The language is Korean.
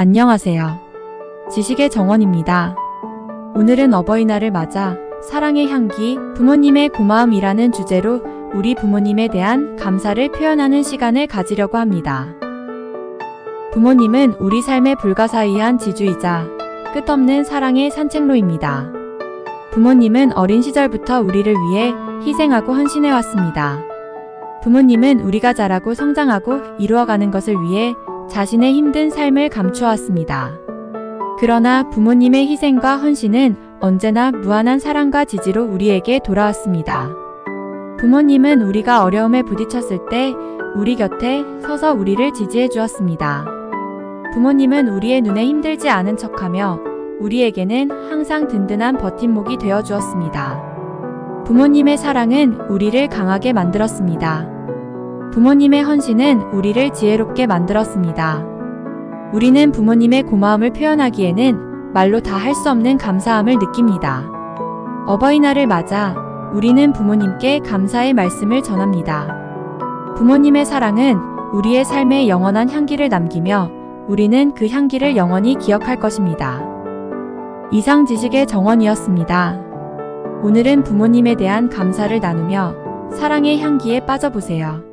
안녕하세요. 지식의 정원입니다. 오늘은 어버이날을 맞아 사랑의 향기, 부모님의 고마움이라는 주제로 우리 부모님에 대한 감사를 표현하는 시간을 가지려고 합니다. 부모님은 우리 삶의 불가사의한 지주이자 끝없는 사랑의 산책로입니다. 부모님은 어린 시절부터 우리를 위해 희생하고 헌신해 왔습니다. 부모님은 우리가 자라고 성장하고 이루어가는 것을 위해 자신의 힘든 삶을 감추었습니다. 그러나 부모님의 희생과 헌신은 언제나 무한한 사랑과 지지로 우리에게 돌아왔습니다. 부모님은 우리가 어려움에 부딪혔을 때 우리 곁에 서서 우리를 지지해 주었습니다. 부모님은 우리의 눈에 힘들지 않은 척하며 우리에게는 항상 든든한 버팀목이 되어 주었습니다. 부모님의 사랑은 우리를 강하게 만들었습니다. 부모님의 헌신은 우리를 지혜롭게 만들었습니다. 우리는 부모님의 고마움을 표현하기에는 말로 다 할 수 없는 감사함을 느낍니다. 어버이날을 맞아 우리는 부모님께 감사의 말씀을 전합니다. 부모님의 사랑은 우리의 삶에 영원한 향기를 남기며 우리는 그 향기를 영원히 기억할 것입니다. 이상 지식의 정원이었습니다. 오늘은 부모님에 대한 감사를 나누며 사랑의 향기에 빠져보세요.